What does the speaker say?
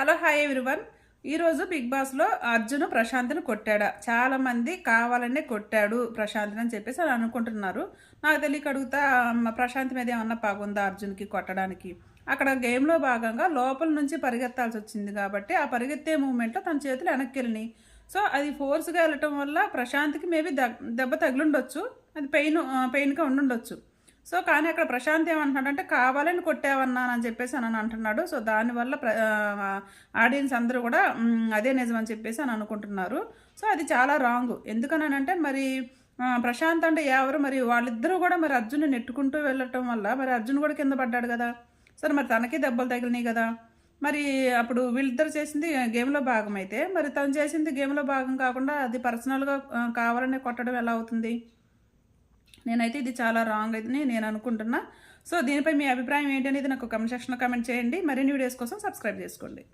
Hello hi everyone. ఈరోజు big బాస్లో అర్జున్ ప్రశాంత్ని కొట్టాడా? చాలామంది కావాలనే కొట్టాడు ప్రశాంత్ని అని చెప్పేసి అని అనుకుంటున్నారు. నాకు తెలియక అడుగుతా ప్రశాంత్ మీద ఏమన్నా పాగుందా అర్జున్కి కొట్టడానికి? అక్కడ గేమ్లో భాగంగా లోపల నుంచి పరిగెత్తాల్సి వచ్చింది కాబట్టి ఆ పరిగెత్తే మూమెంట్లో తన చేతులు వెనక్కి వెళ్ళినాయి. సో అది ఫోర్స్గా వెళ్ళటం వల్ల ప్రశాంత్కి మేబీ దెబ్బ తగిలిండొచ్చు. అది పెయిన్ పెయిన్గా ఉండుండొచ్చు. సో కానీ అక్కడ ప్రశాంత్ ఏమంటున్నాడంటే కావాలని కొట్టావన్నాను అని చెప్పేసి అని అంటున్నాడు. సో దానివల్ల ప్ర ఆడియన్స్ అందరూ కూడా అదే నిజం అని చెప్పేసి అని అనుకుంటున్నారు. సో అది చాలా రాంగ్. ఎందుకనంటే మరి ప్రశాంత్ అంటే ఎవరు? మరి వాళ్ళిద్దరూ కూడా మరి అర్జున్ నెట్టుకుంటూ వెళ్ళటం వల్ల మరి అర్జున్ కూడా కింద పడ్డాడు కదా. సరే మరి తనకి దెబ్బలు తగిలినాయి కదా. మరి అప్పుడు వీళ్ళిద్దరు చేసింది గేమ్లో భాగం అయితే మరి తను చేసింది గేమ్లో భాగం కాకుండా అది పర్సనల్గా కావాలనే కొట్టడం ఎలా అవుతుంది? నేనైతే ఇది చాలా రాంగ్ అయితే నేను అనుకుంటున్నా. సో దీనిపై మీ అభిప్రాయం ఏంటి అనేది నాకు కమెంట్ సెక్షన్లో కమెంట్ చేయండి. మరిన్ని వీడియోస్ కోసం సబ్స్క్రైబ్ చేసుకోండి.